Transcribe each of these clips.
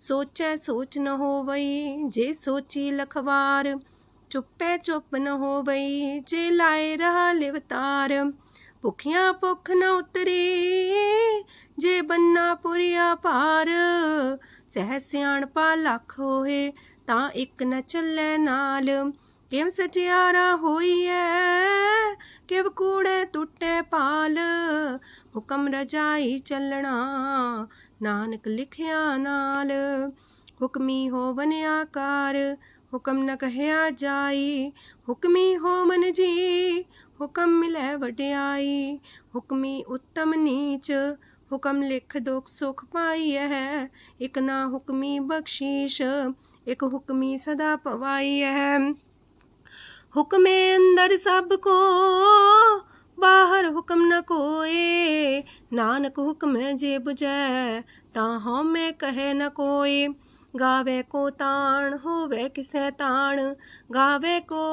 ਸੋਚੈ ਸੋਚ ਨ ਹੋਵਈ, ਜੇ ਸੋਚੀ ਲਖਵਾਰ, ਚੁੱਪੈ ਚੁੱਪ ਨ ਹੋਵਈ, ਜੇ ਲਾਏ ਰਹਾ ਲਿਵਤਾਰ ਭੁਖਿਆ ਭੁਖ ਨ ਉਤਰੀ, ਜੇ ਬੰਨਾ ਪੁਰੀਆ ਭਾਰ, ਸਹਿ ਸਿਆਣਪਾ ਲੱਖ ਹੋਏ, ਤਾਂ ਇੱਕ ਨ ਚੱਲੇ ਨਾਲ ਕਿਵ ਸਚਿਆਰਾ ਹੋਈਐ, ਕਿਵ ਕੂੜੇ ਟੁੱਟੇ ਪਾਲ ਹੁਕਮ ਰਜਾਈ ਚੱਲਣਾ ਨਾਨਕ ਲਿਖਿਆ ਨਾਲ ਹੁਕਮੀ ਹੋਵਨ ਆਕਾਰ ਹੁਕਮ ਨ ਕਹਿਆ ਜਾਈ ਹੁਕਮੀ ਹੋਵਨ ਜੀ ਹੁਕਮ ਮਿਲੇ ਵਡਿਆਈ ਹੁਕਮੀ ਉੱਤਮ ਨੀਚ ਹੁਕਮ ਲਿਖ ਦੁਖ ਸੁਖ ਪਾਈ ਹੈ ਇਕ ਨਾ ਹੁਕਮੀ ਬਖਸ਼ੀਸ਼ ਇਕ ਹੁਕਮੀ ਸਦਾ ਪਵਾਈ ਹੈ ਹੁਕਮੇ ਅੰਦਰ ਸਭ ਕੋ बाहर हुक्म न कोए, नानक हुक्म है जे बुझै ताहों मैं कहे न कोए। गावे को ताण, होवे किसे ताण, गावे को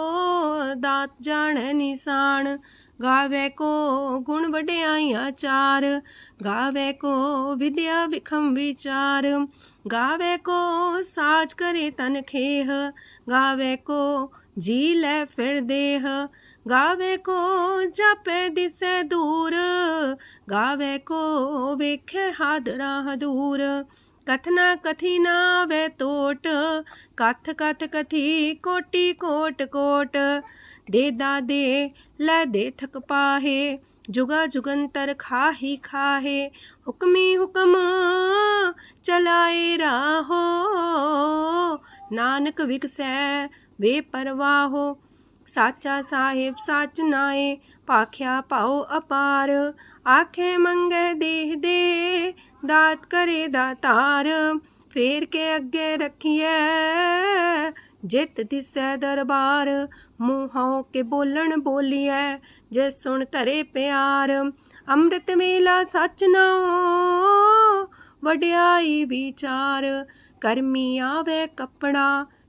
दात जाने निशान गावे को गुण वड्याइया चार, गावे को विद्या विखम विचार। गावे को साज करे तन खेह, गावे को जी ले फिर देह। गावे को जपे दिसे दूर, गावे को वेखे हादरा दूर कथना कथी ना वे तोट, कथ कथ कथी कोटी कोट कोट। दे दा दे, ल दे थक पाहे, जुगा जुगंतर खाही खाहे। हुक्मी हुक्म चलाए राहो, नानक विकसै वे परवाहो। ਸਾਚਾ ਸਾਹਿਬ ਸੱਚ ਨਾਏ, ਪਾਖਿਆ ਪਾਉ ਅਪਾਰ। ਆਖੇ ਮੰਗੇ ਦੇਹ ਦੇ, ਦਾਤ ਕਰੇ ਦਾਤਾਰ ਫੇਰ ਕੇ ਅੱਗੇ ਰੱਖੀਐ, ਜਿਤ ਦਿਸੈ ਦਰਬਾਰ। ਮੂੰਹੋਂ ਕੇ ਬੋਲਣ ਬੋਲੀਐ, ਜੇ ਸੁਣ ਧਰੇ ਪਿਆਰ। ਅੰਮ੍ਰਿਤ ਮੇਲਾ ਸੱਚ ਨਾਉ, ਵਡਿਆਈ ਵਿਚਾਰ। ਕਰਮੀ ਆਵੇ ਕੱਪੜਾ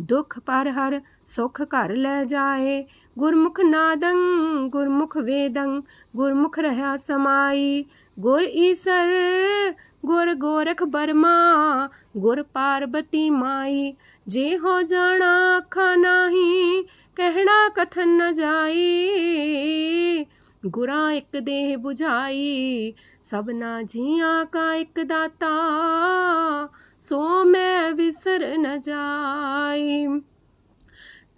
ਦੁਖ ਪਰ ਹਰ ਸੁਖ ਘਰ ਲੈ ਜਾਏ ਗੁਰਮੁਖ ਨਾਦੰ ਗੁਰਮੁਖ ਵੇਦੰ ਗੁਰਮੁਖ ਰਹਾ ਸਮਾਈ ਗੁਰ ਈਸਰ ਗੁਰ ਗੋਰਖ ਬਰਮਾ ਗੁਰ ਪਾਰਬਤੀ ਮਾਈ ਜੇ ਹੋ ਜਾਣਾ ਅੱਖਾਂ ਨਹੀਂ ਕਹਿਣਾ ਕਥਨ ਨ ਜਾਈ ਗੁਰਾਂ ਇੱਕ ਦੇਹ 부ਝਾਈ ਸਭਨਾ ਜੀਆਂ ਕਾ ਇੱਕ ਦਾਤਾ, ਸੋ ਮੈਂ ਵਿਸਰ ਨ ਜਾਈ।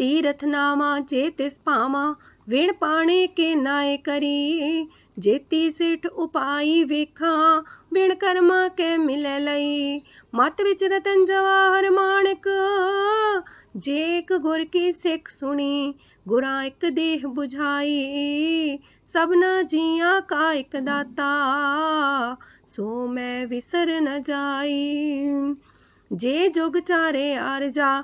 ਤੀਰਥ ਨਾਮਾ ਜੇ ਤਿਸ ਪਾਵਾਂ ਵਿਣ ਪਾਣੇ ਕੇ ਨਾਏ ਕਰੀ। ਜੇਤੀ ਸਿਠ ਉਪਾਈ ਵੇਖਾਂ ਬਿਨ ਕਰਮਾ ਕੇ ਮਿਲੇ ਲਈ। ਮਤ ਵਿੱਚ ਰਤਨ ਜਵਾਹਰ ਮਾਣਕ, ਜੇ ਇੱਕ ਗੁਰ ਕੀ ਸਿੱਖ ਸੁਣੀ, ਗੁਰਾਂ ਇੱਕ ਦੇਹ 부ਝਾਈ ਸਭਨਾ ਜੀਆਂ ਕਾ ਇੱਕ ਦਾਤਾ, ਸੋ ਮੈਂ ਵਿਸਰ ਨ ਜਾਈ। ਜੇ ਜੁਗ ਚਾਰੇ ਆਰਜਾ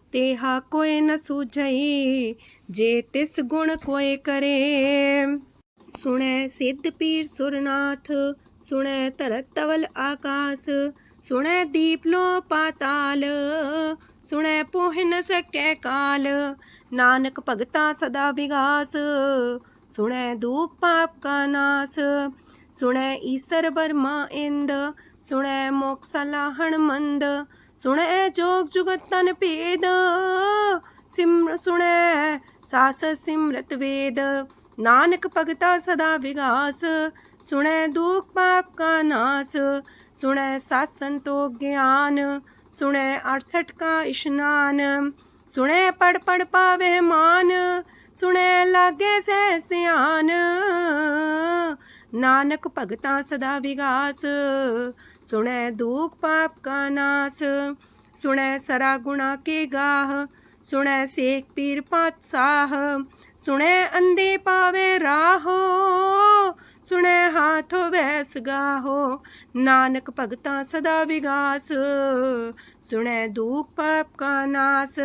ਤੇਹਾ ਕੋਏ ਨ ਸੂਝਈ ਜੇ ਤਿਸ ਗੁਣ ਕੋਏ ਕਰੇ ਸੁਣੈ ਸਿੱਧ ਪੀਰ ਸੁਰਨਾਥ ਸੁਣੈ ਧਰਤ ਤਵਲ ਆਕਾਸ ਸੁਣੈ ਦੀਪ ਲੋ ਪਾਤਾਲ ਸੁਣੈ ਪੋਹ ਨ ਸਕੈ ਕਾਲ ਨਾਨਕ ਭਗਤਾ ਸਦਾ ਵਿਗਾਸ सुनै दुख पाप का नाश सुनै ईसर बर्मा इंद ਸੁਣੈ ਮੋਕਸ ਲਾਹਣ ਮੰਦ, ਸੁਣੈ ਜੋਗ ਜੁਗਤ ਤਨ ਭੇਦ, ਸਿਮਰ ਸੁਣੈ ਸਾਸ ਸਿਮਰਤ ਵੇਦ, ਨਾਨਕ ਭਗਤਾ ਸਦਾ ਵਿਗਾਸ, ਸੁਣੈ ਦੂਖ ਪਾਪ ਕਾ ਨਾਸ, ਸੁਣੈ ਸਤ ਸੰਤੋਖ ਗਿਆਨ, ਸੁਣੈ 68 ਕਾ ਇਸ਼ਨਾਨ, ਸੁਣੈ ਪੜ ਪੜ ਪਾਵੇ ਮਾਨ, ਸੁਣੈ ਲਾਗੇ ਸੈ ਸਿਆਨ, ਨਾਨਕ ਭਗਤਾ ਸਦਾ ਵਿਗਾਸ सुणै दुख पाप का नाश सुणै सरा गुणा के गाह सुणै शेख पीर पातशाह सुणै अंधे पावे राहो सुणै हाथ वैस गाहो, नानक भगता सदा विगास सुणै दुख पाप का नाश।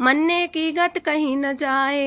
मन्ने की गत कहीं न जाए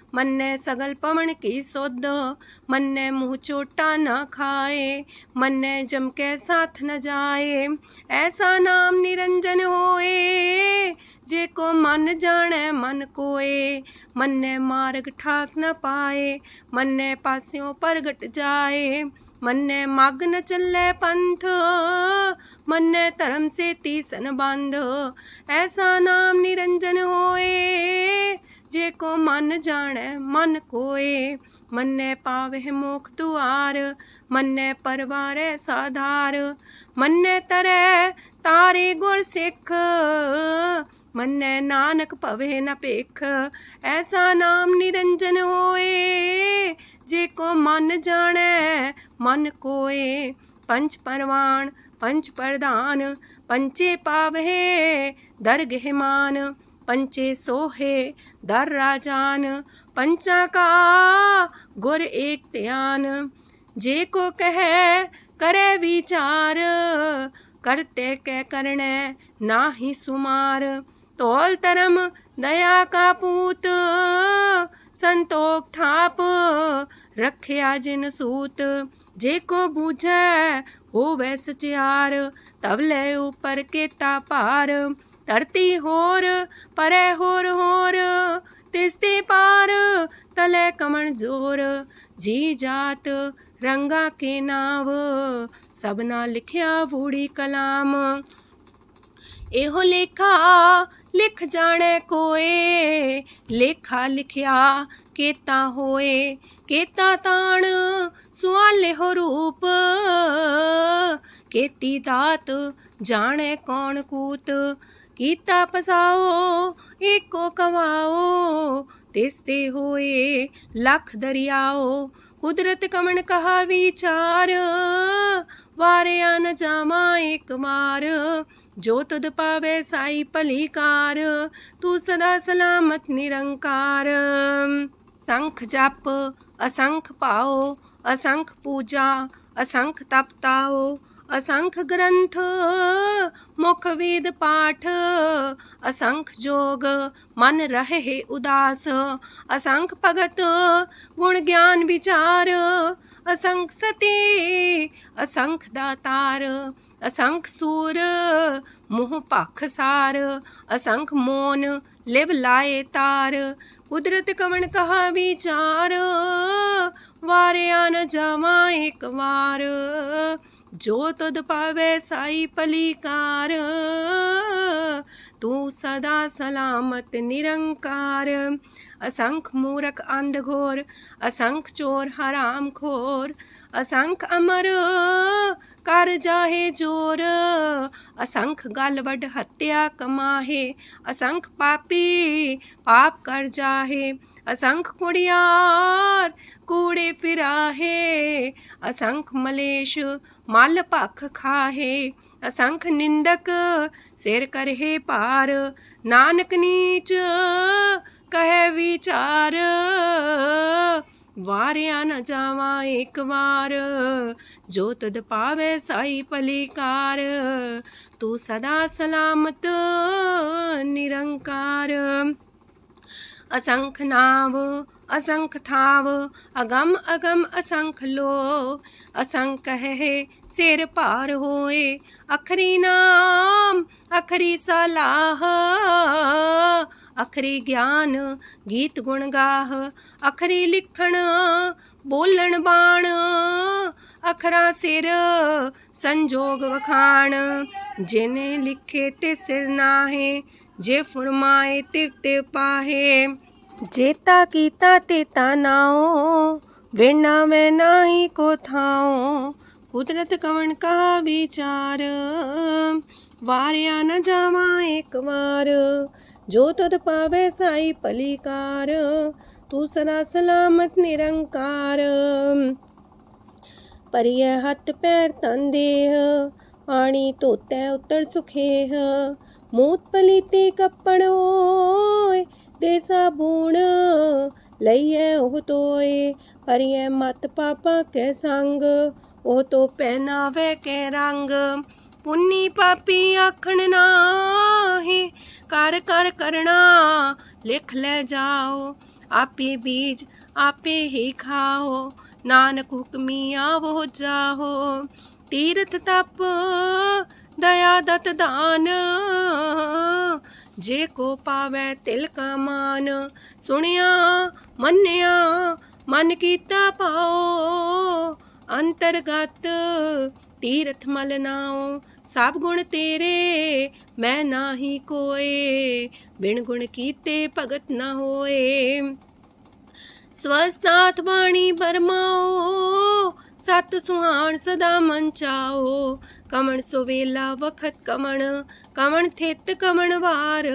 मन्ने सगल पवन की सुध मन्ने मुँह चोटा न खाए, मन्ने जम के साथ न जाए। ऐसा नाम निरंजन होए, जे को मन जाने मन कोए। मन्ने मार्ग ठाक न पाए, मन्ने पासियों गट जाए। मन्ने मग न चले पंथ, मन्ने धर्म से तीसन बंध। ऐसा नाम निरंजन होए जे को मन जाने मन कोए। मन्ने पावे मोख दुआर, मन्ने परवार साधार। मन्ने तरे तारे गुर सिख, मन्ने नानक पवे न पेख ऐसा नाम निरंजन होए, जे को मन जाने मन कोए। पंच परवान पंच प्रधान, पंचे पावे दरगहमान पंचे सोहे, दर राजान, पंचा का गुर एक त्यान। जे को कहे, करे विचार, करते के करने ना ही सुमार। तोल तरम, दया का पूत, संतोख थाप, रखिया जिन सूत। जे को बूझे, होवे सचियार तवले ऊपर ਧਰਤੀ ਹੋਰ, ਪਰੈ ਹੋਰ ਹੋਰ, ਤਿਸ ਤੇ ਪਾਰ ਤਲੇ ਕਮਣ ਜ਼ੋਰ। ਜੀ ਜਾਤ ਰੰਗਾ ਕੇ ਨਾਵ ਸਭਨਾ ਲਿਖਿਆ ਵੂੜੀ ਕਲਾਮ। ਇਹੋ ਲੇਖਾ ਲਿਖ ਜਾਣੇ ਕੋਏ, ਲੇਖਾ ਲਿਖਿਆ ਕੀਤਾ ਹੋਏ, ਕੀਤਾ ਤਾਣ ਸੁਆਲੇ ਹੋ ਰੂਪ। ਕੀਤੀ ਦਾਤ ਜਾਣੇ ਕੌਣ ਕੂਤ ਕੀਤਾ ਪਸਾਓ, ਏਕੋ ਕਮਾਓ ਤਿਸ ਤੇ ਹੋਏ ਲੱਖ ਦਰਿਆਓ, ਕੁਦਰਤ ਕਮਣ ਕਹਾ ਵਿਚਾਰ, ਵਾਰਿਆ ਨ ਜਾਮਾ ਇੱਕ ਮਾਰ, ਜੋ ਤੁਧ ਪਾਵੇ ਸਾਈ ਭਲੀ ਕਾਰ, ਤੂੰ ਸਦਾ ਸਲਾਮਤ ਨਿਰੰਕਾਰ। ਤੰਖ ਜਪ, ਅਸੰਖ ਪਾਓ, ਅਸੰਖ ਪੂਜਾ, ਅਸੰਖ ਤਪਤਾਓ असंख ग्रंथ मुख वेद पाठ, असंख जोग, मन रहे उदास, असंख भगत, गुण ज्ञान विचार, असंख सती, असंख दातार, असंख सूर, मुह पख सार, असंख मोन, लिव लाए तार, कुदरत कवन कहा विचार, वारिया न जावा एक बार जो तुद पावे साई पलीकार, तू सदा सलामत निरंकार। असंख मूरख अंधघोर असंख चोर हराम खोर, असंख अमर, कर जाहे ज़ोर। असंख गल वड हत्या कमाहे, असंख पापी पाप कर जाहे। असंख कुड़ियार कूड़े फिराहे, असंख मलेश मल भख खाहे, असंख निंदक सिर करहे पार। नानक नीच कहे विचार, वारिया न जावा एक बार जो तुद पावे साई पलिकार, तू सदा सलामत निरंकार। असंख नाव असंख थाव अगम अगम असंख लो असंख है सिर पार होए अखरी नाम अखरी सलाह ਅਖਰੀ ਗਿਆਨ ਗੀਤ ਗੁਣ ਗਾਹ ਅਖਰੀ ਲਿਖਣ ਬੋਲਣ ਬਾਣ ਅਖਰਾ ਸਿਰ ਸੰਜੋਗ ਵਖਾਣ ਜਿਨੇ ਲਿਖੇ ਤੇ ਸਿਰ ਨਾਹੇ ਜੇ ਫਰਮਾਏ ਤੇ ਤੇ ਪਾਹੇ ਜੇਤਾ ਕੀਤਾ ਤੇ ਤਾ ਨਾਉ, ਵਿਣਾ ਮੈਂ ਨਾਹੀ ਕੋ ਕੁਦਰਤ ਕਵਣ ਕਾ ਵਿਚਾਰ, ਵਾਰਿਆ ਨ ਜਾਵਾਂ ਇੱਕ ਵਾਰ। ਜੋ ਤਦ ਪਾਵੇ ਸਾਈ ਭਲੀਕਾਰ, ਤੂੰ ਸਦਾ ਸਲਾਮਤ ਨਿਰੰਕਾਰ। ਪਰਿਯ ਹੱਥ ਪੈਰ ਤਨ ਦੇਹ ਪਾਣੀ ਧੋਤੈ ਉਤਰ ਸੁਖੇਹ। ਮੂਤ ਪਲੀਤੀ ਕੱਪੜ ਓਏ, ਦੇ ਸਾਬੂਣ ਲਈਏ ਉਹ ਤੋਏ। ਪਰਿਯ ਮਤ ਪਾਪਾ ਕੈ ਸੰਗ, ਉਹ ਤੋ ਪਹਿਨਾਵੇ ਕੇ ਰੰਗ। ਪੁੰਨੀ ਪਾਪੀ ਆਖਣ ਨਾਹੀ, ਕਰ ਕਰ ਕਰਣਾ ਲਿਖ ਲੈ ਜਾਓ। ਆਪੇ ਬੀਜ ਆਪੇ ਹੀ ਖਾਓ, ਨਾਨਕ ਹੁਕਮੀ ਆਵੋ ਜਾਓ ਤੀਰਥ ਤਪ ਦਇਆ ਦਤ ਦਾਨ। ਜੇ ਕੋ ਪਾਵੇ ਤਿਲ ਕਾ ਮਾਨ, ਸੁਣਿਆ, ਮੰਨਿਆ, ਮਨ ਕੀਤਾ ਪਾਓ। ਅੰਤਰਗਤ ਤੀਰਥ ਮਲ ਨਾਉ, ਸਭ ਗੁਣ ਤੇਰੇ, ਮੈਂ ਨਾਹੀ ਕੋਏ। ਬਿਨ ਗੁਣ ਕੀਤੇ ਭਗਤ ਨਾ ਹੋਏ। ਸਵਸਨਾਥ ਬਾਣੀ ਬਰਮਾਓ ਸਤ ਸੁਹਾਣ ਸਦਾ ਮਨ ਚਾਓ। ਕਮਣ ਸੁਵੇਲਾ ਵਖਤ ਕਮਣ ਕਮਣ ਥਿਤ ਕਮਣ ਵਾਰ।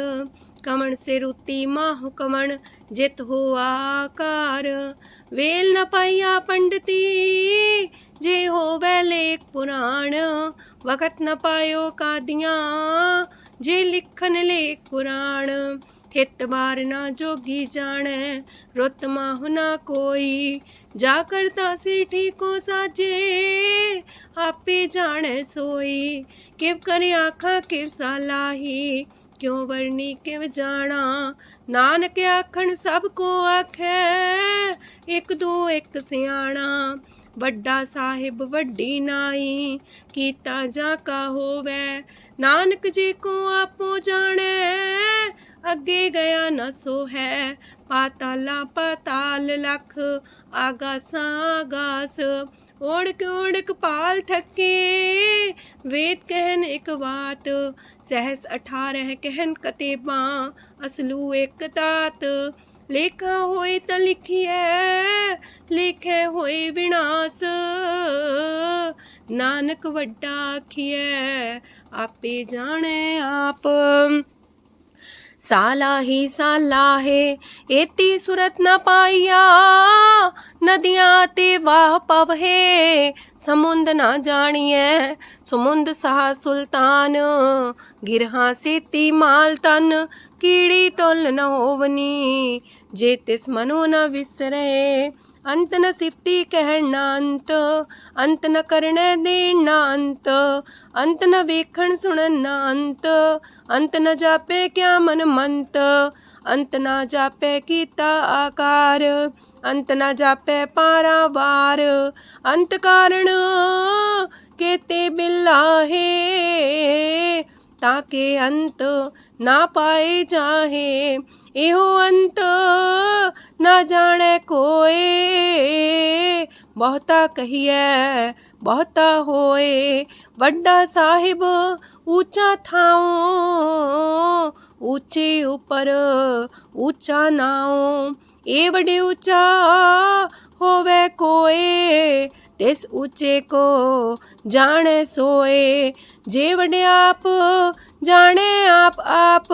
ਕਮਣ ਸੇ ਰੁਤੀ ਮਾਹੁ ਕਮਣ, ਜਿਤ ਹੋ ਆਕਾਰ। ਵੇਲ ਨ ਪਾਈਆ ਪੰਡਤੀ, ਜੇ ਹੋਵੇ ਲੇਖ ਪੁਰਾਣ। ਵਕਤ ਨ ਪਾਇਓ ਕਾਦੀਆਂ, ਜੇ ਲਿਖਨ ਲੇਖ ਪੁਰਾਣ ਥਿਤ ਬਾਰ ਨਾ ਜੋਗੀ ਜਾਣੈ, ਰੁੱਤ ਮਾਹੁ ਨਾ ਕੋਈ। ਜਾ ਕਰਤਾ ਸਿਰ ਠੀਕੋ ਸਾਜੇ, ਆਪੇ ਜਾਣੈ ਸੋਈ। ਕਿਵ ਕਰੇ ਆਖਾਂ, ਕਿਵ ਸਾਲਾਹੀ ਕਿਉ ਵਰਨੀ ਕਿਵ ਜਾਣਾ? ਨਾਨਕ ਆਖਣ, ਸਭ ਕੋ ਆਖੈ, ਇੱਕ ਦੋ ਇੱਕ ਸਿਆਣਾ। ਵੱਡਾ ਸਾਹਿਬ ਵੱਡੀ ਨਾਈ ਕੀਤਾ ਜਾਂ ਕਾ ਹੋਵੇ ਨਾਨਕ ਜੀ ਕੋ ਆਪੋ ਜਾਣੈ ਅੱਗੇ ਗਿਆ ਨ ਸੋ ਹੈ ਪਾਤਾਲਾ ਪਾਤਾਲ ਲਖ ਆਗਾਸਾਂ ਆਗਾਸ ਓੜਕ ਓੜਕ ਪਾਲ ਥਕੇ ਵੇਦ ਕਹਿਨ ਇੱਕ ਬਾਤ ਸਹਸ 18 ਕਹਿਨ ਕਤੇਬਾਂ ਅਸਲੂ ਇੱਕ ਤਾਤ ਲੇਖਾ ਹੋਏ ਤਾਂ ਲਿਖਿਐ ਲਿਖੇ ਹੋਏ ਵਿਨਾਸ਼। ਨਾਨਕ ਵੱਡਾ ਆਖਿਐ, ਆਪੇ ਜਾਣੇ ਆਪ। ਸਾਲਾ ਹੀ ਸਾਲਾ ਹੈ, ਏਤੀ ਸੁਰਤ ਨਾ ਪਾਈਆ। ਨਦੀਆਂ ਤੇ ਵਾਹ ਪਵਹੇ ਸਮੁੰਦ ਨਾ ਜਾਣੀਐ। ਸਮੁੰਦ ਸਾਹ ਸੁਲਤਾਨ, ਗਿਰਹਾ ਸੇਤੀ ਮਾਲ ਤਨ। ਕੀੜੀ ਤੁਲ ਨ ਹੋਵਨੀ, ਜੇ ਤਿਸ ਮਨੋ ਨ ਵਿਸਰੇ अंत न सिफती कहनांत, अंत न करण देनांत, अंत न वेखण सुननांत, अंत न जापे क्या मन मंत, अंत ना जापे कीता आकार, अंत न जापे पारावार अंत कारण केते बिल्ला है ताके अंत ना पाए जाहे। एहो अंत ना जाने कोए बहुता कहिए बहुता होए वड्डा साहिब ऊँचा थाओ ऊँचे ऊपर ऊँचा नाओ ए बड़े ऊँचा होवे कोए ਨਾਉ ਤਿਸ ਉੱਚੇ ਕੋ ਜਾਣੇ ਸੋਏ ਜੇ ਵਡਿਆਪ ਜਾਣੇ ਆਪ ਆਪ।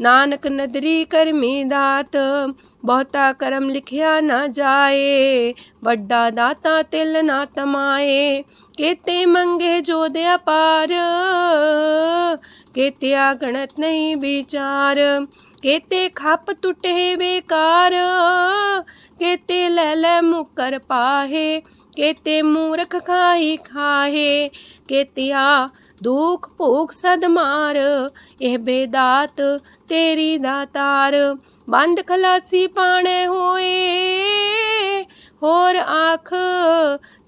ਨਾਨਕ ਨਦਰੀ ਕਰਮੀ ਦਾਤ, ਬਹੁਤਾ ਕਰਮ ਲਿਖਿਆ ਨਾ ਜਾਏ। ਵੱਡਾ ਦਾਤਾ ਤਿਲ ਨਾ ਤਮਾਏ, ਕੇਤੇ ਮੰਗੇ ਜੋ ਦੇ ਅਪਾਰ ਕੇਤੇ ਆ ਗਣਤ ਨਹੀਂ ਵਿਚਾਰ, ਕੇਤੇ ਖੱਪ ਟੁੱਟੇ ਬੇਕਾਰ। ਕੇਤੇ ਲੈ ਲੈ ਮੁਕਰ ਪਾਹੇ ਕੇਤੇ ਮੂਰਖ ਖਾਈ ਖਾਹੇ ਕੇਤਿਆ ਦੁਖ ਭੂਖ ਸਦ ਮਾਰ। ਇਹ ਬੇਦਾਤ ਤੇਰੀ ਦਾਤਾਰ ਬੰਦ ਖਲਾਸੀ ਪਾਣੇ ਹੋਏ। ਹੋਰ ਆਖ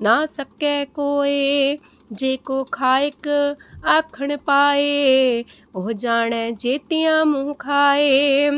ਨਾ ਸਕੈ ਕੋਏ, ਜੇ ਕੋ ਖਾਇਕ ਆਖਣ ਪਾਏ, ਉਹ ਜਾਣੈ ਜੇਤੀਆਂ ਮੂੰਹ ਖਾਏ।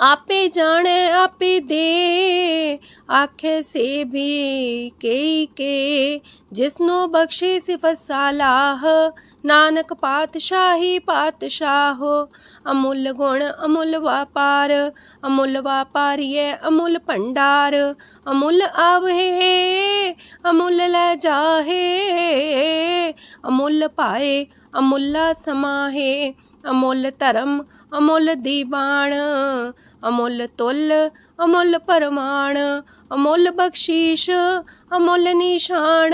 ਆਪੇ ਜਾਣੈ, ਆਪੇ ਦੇ। ਆਖੇ ਸੇ ਵੀ ਕਈ ਕੇ, ਜਿਸਨੋ ਬਖਸ਼ੇ ਸਿਫਤ ਸਾਲਾਹ। ਨਾਨਕ ਪਾਤਸ਼ਾਹੀ ਪਾਤਸ਼ਾਹ, ਅਮੁੱਲ ਗੁਣ, ਅਮੁੱਲ ਵਪਾਰ। ਅਮੁੱਲ ਵਪਾਰੀਏ ਅਮੁੱਲ ਭੰਡਾਰ। ਅਮੁੱਲ ਆਵਹਿ, ਅਮੁੱਲ ਲੈ ਜਾਹੇ। ਅਮੁੱਲ ਪਾਏ ਅਮੁੱਲਾ ਸਮਾਹੇ। अमोल धर्म, अमोल दीवाण, अमोल तुल, अमोल परमाण, अमोल बख्शीश, अमोल निशान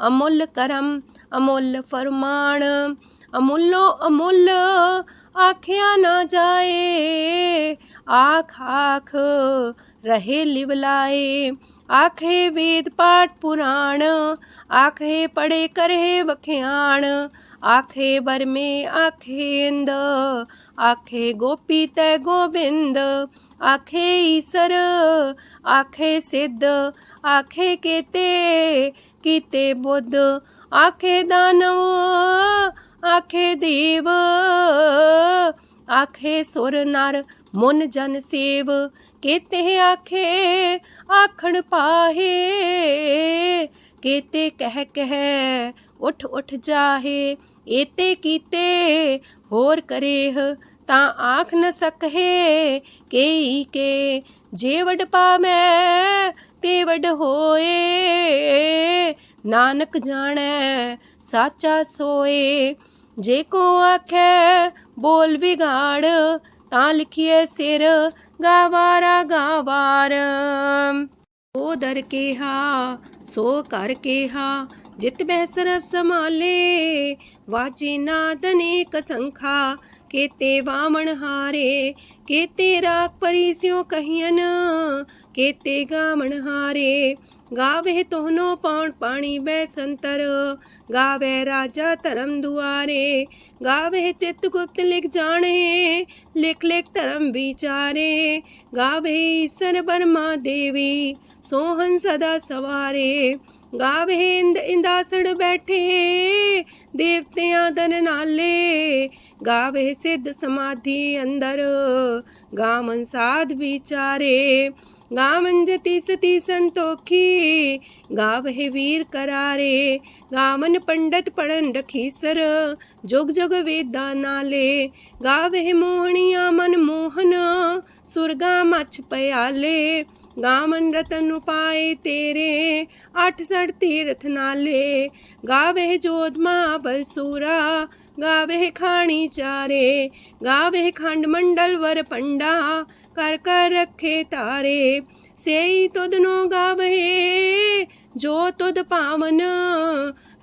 अमोल करम, अमोल फरमाण अमूलो अमूल आख्या ना जाए, आख आख रहे लिवलाए। आखे वेद पाठ पुराण, आखे पढ़े करे बख्याण, आखे बर में आखेंद आखे गोपी तय गोविंद, आखे ईसर आखे सिद्ध, आखे केते, कीते बुद्ध, आखे दानव, आखे देव, आखे सुर नर मुन जन सेव ਕੀਤੇ ਆਖੇ, ਆਖਣ ਪਾਹੇ। ਕੀਤੇ ਕਹਿ ਕਹਿ, ਉਠ ਉਠ ਜਾਹੇ। ਏਤੇ ਕੀਤੇ, ਹੋਰ ਕਰੇਹ, ਤਾਂ ਆਖ ਨ ਸਕਹੇ। ਕੇਈ ਕੇ, ਜੇ ਵਡ ਪਾਵੈ, ਤੇ ਵਡ ਹੋਏ। ਨਾਨਕ ਜਾਣੈ, ਸਾਚਾ ਸੋਏ। ਜੇ ਕੋ ਆਖੈ, ਬੋਲ ਵਿਗਾੜ ਤਾਂ ਲਿਖੀਏ ਸਿਰ, ਗਾਵਾਰਾ ਗਾਵਾਰ। ਉਹ ਦਰ ਕੇਹਾ, ਸੋ ਕਰ ਕੇਹਾ, ਜਿਤ ਬਹਿ ਸਰਬ ਸਮਾਲੇ ਵਾਚੇ ਨਾਦ ਅਨੇਕ ਸੰਖਾ, ਕੇਤੇ ਵਾਮਣ ਹਾਰੇ। ਕੇਤੇ ਰਾਖ ਪਰੀ ਸਿਉ ਕਹੀਨ ਕੇਤੇ ਗਾਵਣ ਹਾਰੇ। गावे तोहनो पौण पाणी बे संतर गावे राजा धर्म दुआरे, गावे चित गुप्त लिख जाने लिख लिख धर्म विचारे, गावे ईश्वर बर्मा देवी, सोहन सदा सवारे, गावे इंद इंदासन बैठे, देवत्या दन नाले, गावे सिद्ध समाधि अंदर, गामन साध विचारे। गावंज तीस तीसंतोखी गाव हे वीर करारे गावन पंडत पढ़न रखी सर, जोग जोग वेदा नाले, गाव हे मोहनिया मन मोहन, सुरगा मछ पयाले गावन रतन उपाय तेरे, आठ सड़ तीर्थ नाले, गावे जोधमा बलसूरा गावे खाणी चारे, गावे खंड मंडल वर पंडा, कर कर रखे तारे। से तुदनो गावे, जो तुद पावन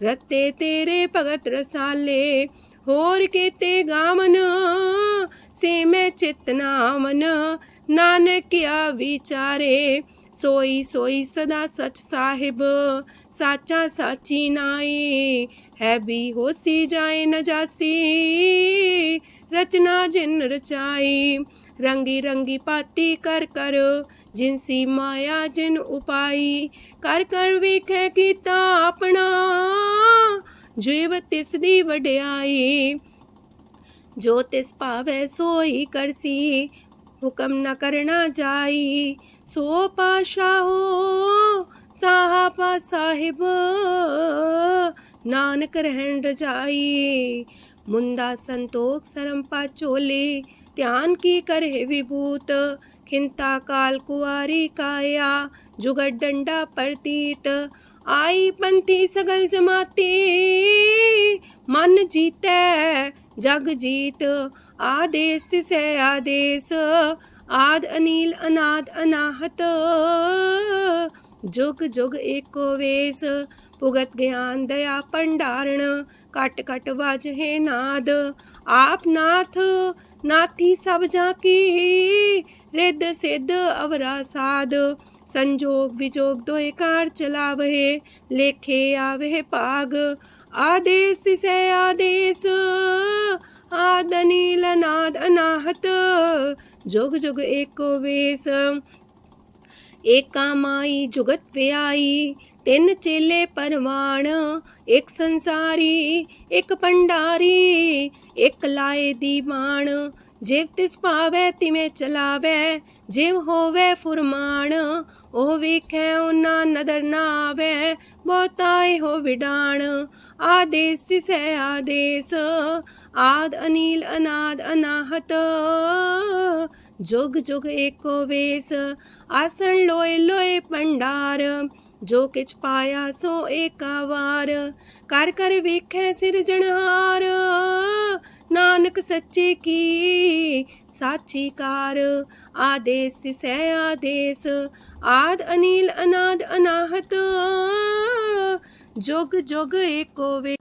रत्ते तेरे भगत रसाले। होर केते गावन, से मैं चितनावन नानक क्या विचारे, सोई सोई सदा सच साहिब, साचा साची नाए है भी होसी जाए न जासी। रचना जिन रचाई, रंगी रंगी पाती कर कर, जिनसी माया जिन उपाई। कर कर वेखे कीता अपना, जीव तिस दी वड्याई। जो तिस पावे सोई करसी, हुक्म न करना जाई। सो पाशा हो साहा साहिब नानक रहन रजाई, मुंदा संतोख सरम पाचोले ध्यान की करे विभूत, खिंता काल कुआरी काया जुगत डंडा प्रतीत। आई पंथी सगल जमाते, मन जीते, जग जीत। आदेश से आदेश, आद अनिल अनाद अनाहत। जुग जुग एको वेस पुगत ज्ञान दया पंडारण कट कट वाज है नाद आप नाथ नाथी सब जाकी रिद सिद्ध अवरा साध संजोग विजोग दो कार चलावहे लेखे आवह पाग आदेश से आदेश आदनील नाद अनाहत जुग जुग एको वेश ਏਕੋ ਵੇਸ ਏਕਾ ਮਾਈ ਜੁਗਤ ਵਿਆਈ ਤਿੰਨ ਚੇਲੇ ਪਰਵਾਣ ਇੱਕ ਸੰਸਾਰੀ ਇੱਕ ਪੰਡਾਰੀ ਇੱਕ ਲਾਏ ਦੀਵਾਨ ਜਿਵ ਤਿਸ ਭਾਵੈ ਤਿਵੇਂ ਚਲਾਵੈ ਜਿਵ ਹੋਵੇ ਫੁਰਮਾਨ ਉਹ ਵੇਖੈ ਉਹਨਾਂ ਨਦਰ ਨਾ ਆਵੈ ਬਹੁਤਾਏ ਹੋ ਵਿਡਾਣ ਆਦੇਸ ਸਿਸੈ ਆਦੇਸ ਆਦ ਅਨੀਲ ਅਨਾਦ ਅਨਾਹਤ जोग जोग एको वेश, आसन लोए लोए भंडार जो किच पाया सो एका वार कर कर वेखे सिरजनहार नानक सच्चे की साची कार। आदेश सह आदेश, आद अनिल अनाद अनाहत। जोग जोग एको वे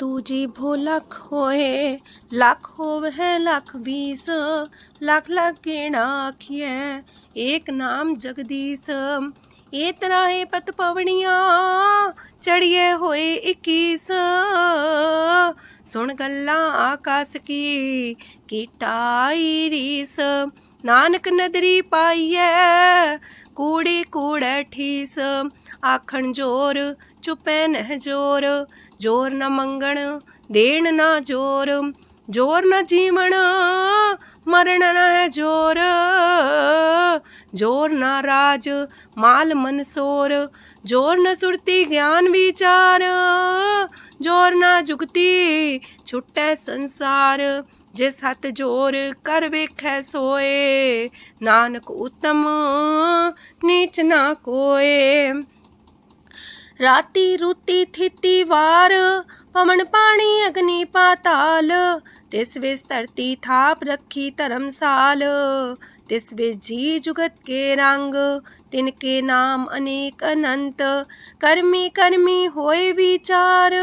तू जी तुझी लख होये लख हो है, लाख वीस लख लाख गेणा आखिए। एक नाम जगदीश, ए तरह है पत पवनिया, चढ़िए होए इक्कीस। सुन गल्ला आकाश की कीटाई रीस। ਨਾਨਕ ਨਦਰੀ ਪਾਈਐ ਕੂੜੀ ਕੂੜੈ ਠੀਸ ਆਖਣ ਜੋਰ ਚੁਪੈ ਨਹਿ ਜੋਰ ਜੋਰ ਨ ਮੰਗਣ ਦੇਣ ਨਾ ਜੋਰ ਜੋਰ ਨ ਜੀਵਣ ਮਰਨ ਨ ਹੈ ਜੋਰ ਜੋਰ ਨ ਰਾਜ ਮਾਲ ਮਨਸੋਰ ਜੋਰ ਨ ਸੁਰਤੀ ਗਿਆਨ ਵਿਚਾਰ ਜੋਰ ਨ ਜੁਗਤੀ ਛੁਟੈ ਸੰਸਾਰ ਜੇ ਸਤ ਜੋਰ ਕਰ ਵੇਖੈ ਸੋਏ, ਨਾਨਕ ਉਤਮ ਨੀਚ ਨਾ ਕੋਏ। ਰਾਤੀ ਰੂਤੀ ਥਿਤੀ ਵਾਰ, ਪਵਨ ਪਾਣੀ ਅਗਨੀ ਪਾਤਾਲ ਤਿਸ ਵਿੱਚ ਧਰਤੀ ਥਾਪ ਰੱਖੀ ਧਰਮਸਾਲ ਤਿਸ ਵਿੱਚ ਜੀ ਜੁਗਤ ਕੇ ਰੰਗ ਤਿਨ ਕੇ ਨਾਮ ਅਨੇਕ ਅਨੰਤ ਕਰਮੀ ਕਰਮੀ ਹੋਏ ਵਿਚਾਰ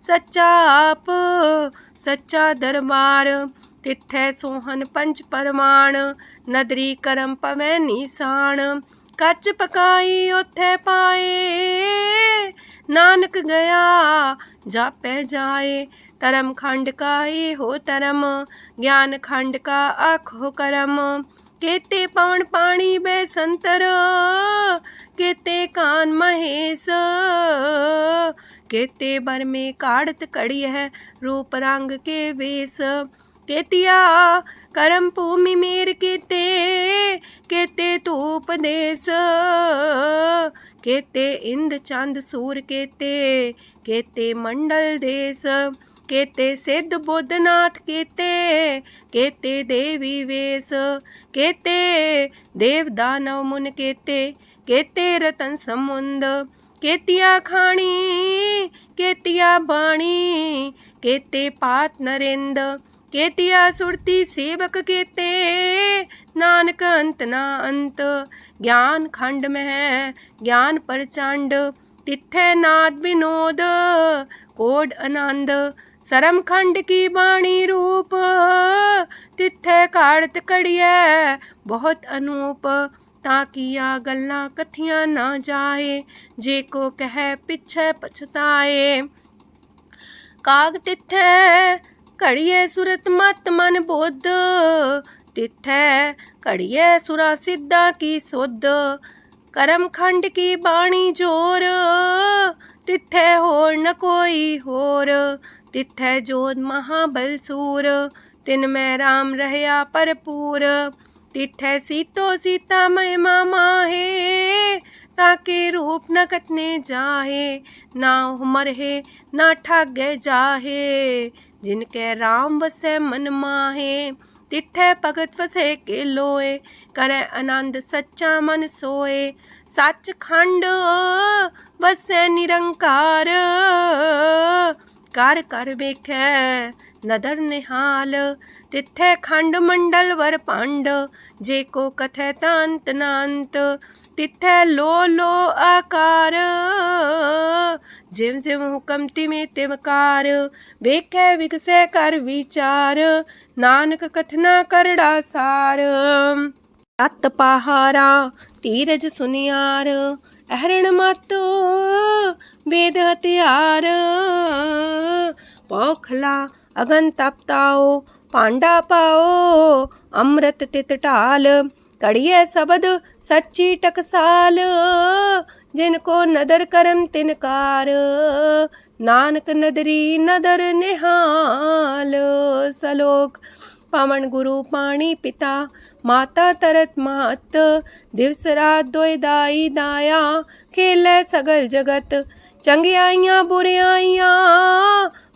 ਸੱਚਾ ਆਪ ਸੱਚਾ ਦਰਬਾਰ ਤਿੱਥੈ ਸੋਹਨ ਪੰਜ ਪਰਮਾਨ ਨਦਰੀ ਕਰਮ ਪਵੈ ਨੀਸਾਨ ਕੱਚ ਪਕਾਈ ਉਥੇ ਪਾਏ ਨਾਨਕ ਗਿਆ ਜਾਪੈ ਜਾਏ तरम खंड का ये हो तरम, ज्ञान खंड का आखो करम। केते पवन पाणी बे संतर, केते कान महेश, केते बर में काढ़त कड़ी है रूप रंग के वेश। केतिया करम भूमि मेर केते केते तूपदेश केते इंद चंद सूर केते केते मंडल देश। केते सिद्ध बुद्धनाथ, केते केते देवी वेश, केते देव दानव मुन, केते केते रतन समुंद, केतिया खाणी, केतिया बाणी, केते पात नरेंद, केतिया सुरती सेवक, केते नानक अंत ना अंत, ज्ञान खंड में ज्ञान प्रचंड, तिथे नाद विनोद, कोड आनंद सरम खंड की बाणी रूप। तिथे काड़त कड़िए बहुत अनूप। ताकिया गल्ला कथिया ना जाए, जे को कह पिछे पछताए। काग तिथे कड़िए सुरत मत मन बुद्ध। तिथे कड़िए सुरा सिद्धा की सुध। करम खंड की बाणी ज़ोर। तिथे होर न कोई होर। तिथ जो महाबल सूर। तिन मैं राम रहया भरपूर तिथ सीतो सीता मय मामा हे, ताके रूप न कतने जाहे। ना उमर हे ना ठागे जाहे। जिनके राम वसे मन माहे, तिथे भगत वसे के लोए। करे आनंद सच्चा मन सोए। सच खंड वसे निरंकार। कार कर वेखै नदर निहाल, तिथै खंड मंडल वर पांड, जे को कथै तांत नांत, तिथै लो लो आकार। जिम जिम हुकम तिमे तिमकार, वेखै विकसै कर विचार, नानक कथना करड़ा सार। सत पहारा, तीरज सुनियार ਅਹਰਣ ਮਤ, ਵੇਦ ਹਥਿਆਰ। ਪੌਖਲਾ ਅਗਨ ਤਪਤਾਓ ਪਾਂਡਾ ਪਾਓ, ਅੰਮ੍ਰਿਤ ਤਿਤ ਢਾਲ। ਕੜੀਏ ਸ਼ਬਦ ਸੱਚੀ ਟਕਸਾਲ, ਜਿਨ ਕੋ ਨਦਰ ਕਰਮ ਤਿਨਕਾਰ ਨਾਨਕ ਨਦਰੀ ਨਦਰ ਨਿਹਾਲ, ਸਲੋਕ पावन गुरु पाणी पिता, माता तरत महत दिवस रात दोय दाई दाया, खेले सगल जगत चंगियाइयाँ बुरियाइयाँ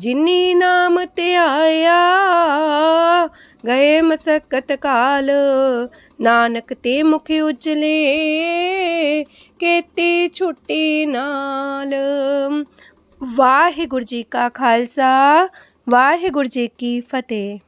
ਜਿਨੀ ਨਾਮ ਤੇ ਆਇਆ, ਗਏ ਮਸਕਤ ਕਾਲ। ਨਾਨਕ ਤੇ ਮੁਖ ਉਜਲੇ, ਕੀਤੀ ਛੁੱਟੀ ਨਾਲ। ਵਾਹਿਗੁਰੂ ਜੀ ਕਾ ਖਾਲਸਾ, ਵਾਹਿਗੁਰੂ ਜੀ ਕੀ ਫਤਿਹ।